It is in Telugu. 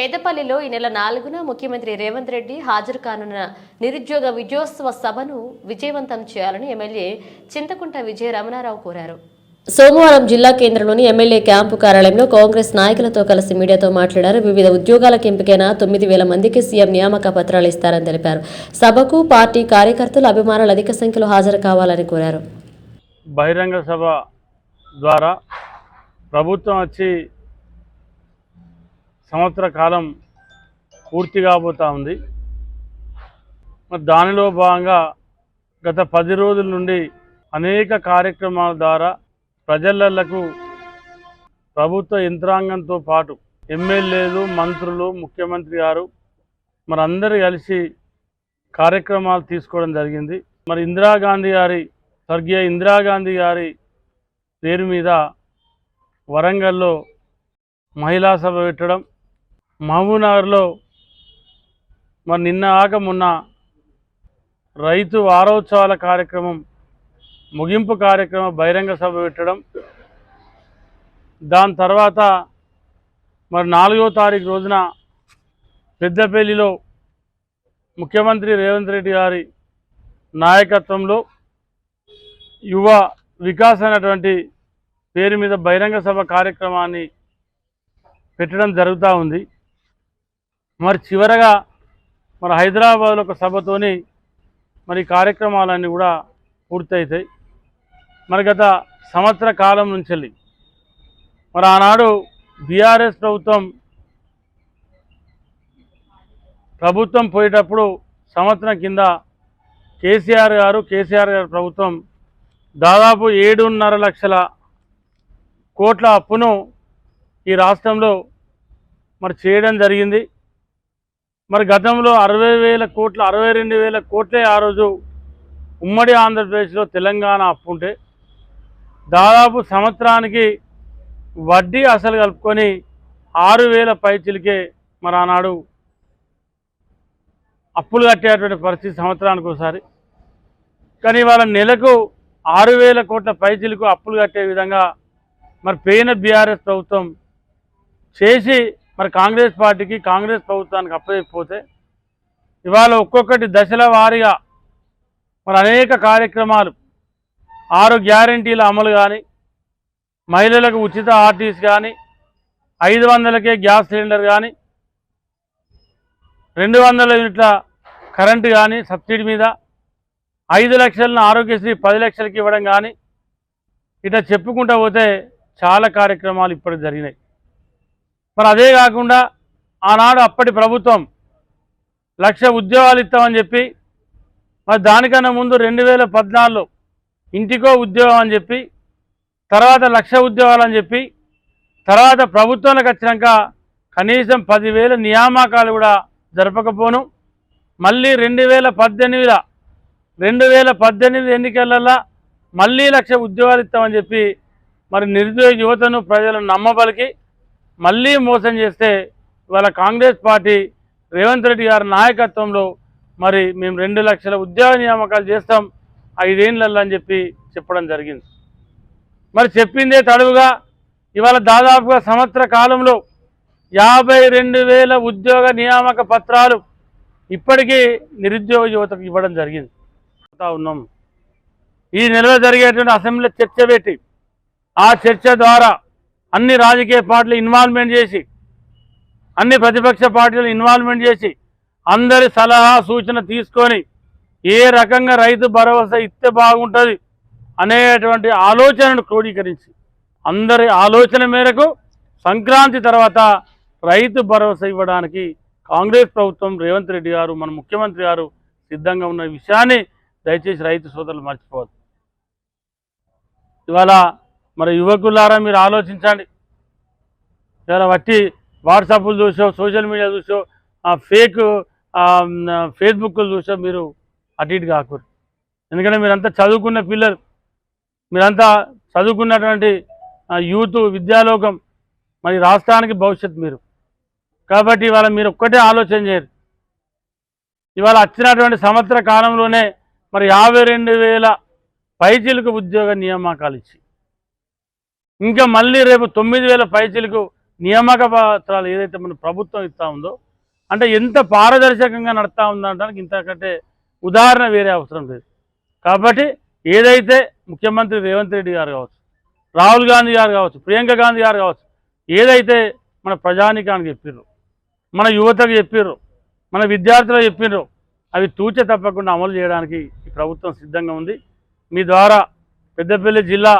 పెద్దపల్లిలో ఈ నెల నాలుగున ముఖ్యమంత్రి రేవంత్ రెడ్డి హాజరు కానున్న నిరుద్యోగ విజయోత్సవ సభను విజయవంతం చేయాలని ఎమ్మెల్యే చింతకుంట విజయ రమణారావు కోరారు. సోమవారం జిల్లా కేంద్రంలోని ఎమ్మెల్యే క్యాంపు కార్యాలయంలో కాంగ్రెస్ నాయకులతో కలిసి మీడియాతో మాట్లాడారు. వివిధ ఉద్యోగాలకు ఎంపికైన తొమ్మిది వేల మందికి సీఎం నియామక పత్రాలు ఇస్తారని తెలిపారు. సభకు పార్టీ కార్యకర్తలు అభిమానులు అధిక సంఖ్యలో హాజరు కావాలని కోరారు. బహిరంగ సభ ద్వారా ప్రభుత్వం వచ్చి సంవత్సర కాలం పూర్తి కాబోతా ఉంది. మరి దానిలో భాగంగా గత పది రోజుల నుండి అనేక కార్యక్రమాల ద్వారా ప్రజలకు ప్రభుత్వ యంత్రాంగంతో పాటు ఎమ్మెల్యేలు మంత్రులు ముఖ్యమంత్రి గారు మరి అందరు కలిసి కార్యక్రమాలు తీసుకోవడం జరిగింది. మరి ఇందిరాగాంధీ గారి స్వర్గీయ ఇందిరాగాంధీ గారి పేరు మీద వరంగల్లో మహిళా సభ పెట్టడం మహబూబ్నగర్లో మరి నిన్న ఆక మొన్న రైతు వారోత్సవాల కార్యక్రమం ముగింపు కార్యక్రమం బహిరంగ సభ పెట్టడం దాని తర్వాత మరి నాలుగో తారీఖు రోజున పెద్దపల్లిలో ముఖ్యమంత్రి రేవంత్ రెడ్డి గారి నాయకత్వంలో యువ వికాస్ అనేటువంటి పేరు మీద బహిరంగ సభ కార్యక్రమాన్ని పెట్టడం జరుగుతూ ఉంది. మరి చివరగా మరి హైదరాబాద్లో ఒక సభతోని మరి కార్యక్రమాలన్నీ కూడా పూర్తవుతాయి మరి గత సంవత్సర కాలం నుంచి మరి ఆనాడు బీఆర్ఎస్ ప్రభుత్వం ప్రభుత్వం పోయేటప్పుడు సంవత్సరం కింద కేసీఆర్ గారు కేసీఆర్ గారు ప్రభుత్వం దాదాపు ఏడున్నర లక్షల కోట్ల అప్పును ఈ రాష్ట్రంలో మరి చేయడం జరిగింది. మరి గతంలో అరవై వేల కోట్ల అరవై రెండు వేల కోట్లే ఆ రోజు ఉమ్మడి ఆంధ్రప్రదేశ్లో తెలంగాణ అప్పు ఉంటే దాదాపు సంవత్సరానికి వడ్డీ అసలు కలుపుకొని ఆరు వేల పైచిలకే మరి ఆనాడు అప్పులు కట్టేటువంటి పరిస్థితి సంవత్సరానికి ఒకసారి. కానీ వాళ్ళ నెలకు ఆరు వేల కోట్ల పైచిలకు అప్పులు కట్టే విధంగా మరి పేన బీఆర్ఎస్ ప్రభుత్వం చేసి మరి కాంగ్రెస్ పార్టీకి కాంగ్రెస్ ప్రభుత్వానికి అప్పచెప్పిపోతే ఇవాళ ఒక్కొక్కటి దశల వారీగా మరి అనేక కార్యక్రమాలు ఆరు గ్యారంటీల అమలు కానీ మహిళలకు ఉచిత ఆర్టీస్ కానీ ఐదు వందలకే గ్యాస్ సిలిండర్ కానీ రెండు వందల యూనిట్ల కరెంటు కానీ సబ్సిడీ మీద ఐదు లక్షలను ఆరోగ్యశ్రీ పది లక్షలకి ఇవ్వడం కానీ ఇట్లా చెప్పుకుంటూ పోతే చాలా కార్యక్రమాలు ఇప్పటికి జరిగినాయి. మరి అదే కాకుండా ఆనాడు అప్పటి ప్రభుత్వం లక్ష ఉద్యోగాలు ఇస్తామని చెప్పి మరి దానికన్నా ముందు రెండు వేల పద్నాలుగులో ఇంటికో ఉద్యోగం అని చెప్పి తర్వాత లక్ష ఉద్యోగాలు అని చెప్పి తర్వాత ప్రభుత్వంలోకి వచ్చినాక కనీసం పదివేల నియామకాలు కూడా జరపకపోను. మళ్ళీ రెండు వేల పద్దెనిమిదిలో రెండు వేల పద్దెనిమిది ఎన్నికలలో మళ్ళీ లక్ష ఉద్యోగాలు ఇస్తామని చెప్పి మరి నిరుద్యోగ యువతను ప్రజలను నమ్మబలికి మళ్ళీ మోసం చేస్తే ఇవాళ కాంగ్రెస్ పార్టీ రేవంత్ రెడ్డి గారి నాయకత్వంలో మరి మేము రెండు లక్షల ఉద్యోగ నియామకాలు చేస్తాం ఐదేళ్ళల్లో అని చెప్పి చెప్పడం జరిగింది. మరి చెప్పిందే తడువుగా ఇవాళ దాదాపుగా సంవత్సర కాలంలో యాభై రెండు వేల ఉద్యోగ నియామక పత్రాలు ఇప్పటికీ నిరుద్యోగ యువతకు ఇవ్వడం జరిగింది. ఉన్నాం. ఈ నెలలో జరిగేటువంటి అసెంబ్లీ చర్చ పెట్టి ఆ చర్చ ద్వారా అన్ని రాజకీయ పార్టీలు ఇన్వాల్వ్మెంట్ చేసి అన్ని ప్రతిపక్ష పార్టీలు ఇన్వాల్వ్మెంట్ చేసి అందరి సలహా సూచన తీసుకొని ఏ రకంగా రైతు భరోసా ఇస్తే బాగుంటుంది అనేటువంటి ఆలోచనను క్రోడీకరించి అందరి ఆలోచన మేరకు సంక్రాంతి తర్వాత రైతు భరోసా ఇవ్వడానికి కాంగ్రెస్ ప్రభుత్వం రేవంత్ రెడ్డి గారు మన ముఖ్యమంత్రి గారు సిద్ధంగా ఉన్న విషయాన్ని దయచేసి రైతు సోదరులు మర్చిపోవద్దు. ఇవాళ మరి యువకులారా మీరు ఆలోచించండి. ఇలా బట్టి వాట్సాప్లు చూసో సోషల్ మీడియా చూసో ఆ ఫేక్ ఫేస్బుక్లు చూసో మీరు అటు ఇటు కాకూరు ఎందుకంటే మీరంతా చదువుకున్న పిల్లలు. మీరంతా చదువుకున్నటువంటి యూత్ విద్యాలోకం మరి రాష్ట్రానికి భవిష్యత్ మీరు. కాబట్టి ఇవాళ మీరు ఒక్కటే ఆలోచన చేయరు. ఇవాళ వచ్చినటువంటి సంవత్సర కాలంలోనే మరి యాభై రెండు వేల పైచీలకు ఉద్యోగ నియామకాలు ఇచ్చి ఇంకా మళ్ళీ రేపు తొమ్మిది వేల పైచీలకు నియామక పత్రాలు ఏదైతే మన ప్రభుత్వం ఇస్తూ ఉందో అంటే ఎంత పారదర్శకంగా నడుస్తూ ఉందంటానికి ఇంతకంటే ఉదాహరణ వేరే అవసరం లేదు. కాబట్టి ఏదైతే ముఖ్యమంత్రి రేవంత్ రెడ్డి గారు కావచ్చు రాహుల్ గాంధీ గారు కావచ్చు ప్రియాంక గాంధీ గారు కావచ్చు ఏదైతే మన ప్రజానికానికి చెప్పిర్రు మన యువతకు చెప్పిర్రు మన విద్యార్థులకు చెప్పిర్రు అవి తూచ తప్పకుండా అమలు చేయడానికి ఈ ప్రభుత్వం సిద్ధంగా ఉంది. మీ ద్వారా పెద్దపల్లి జిల్లా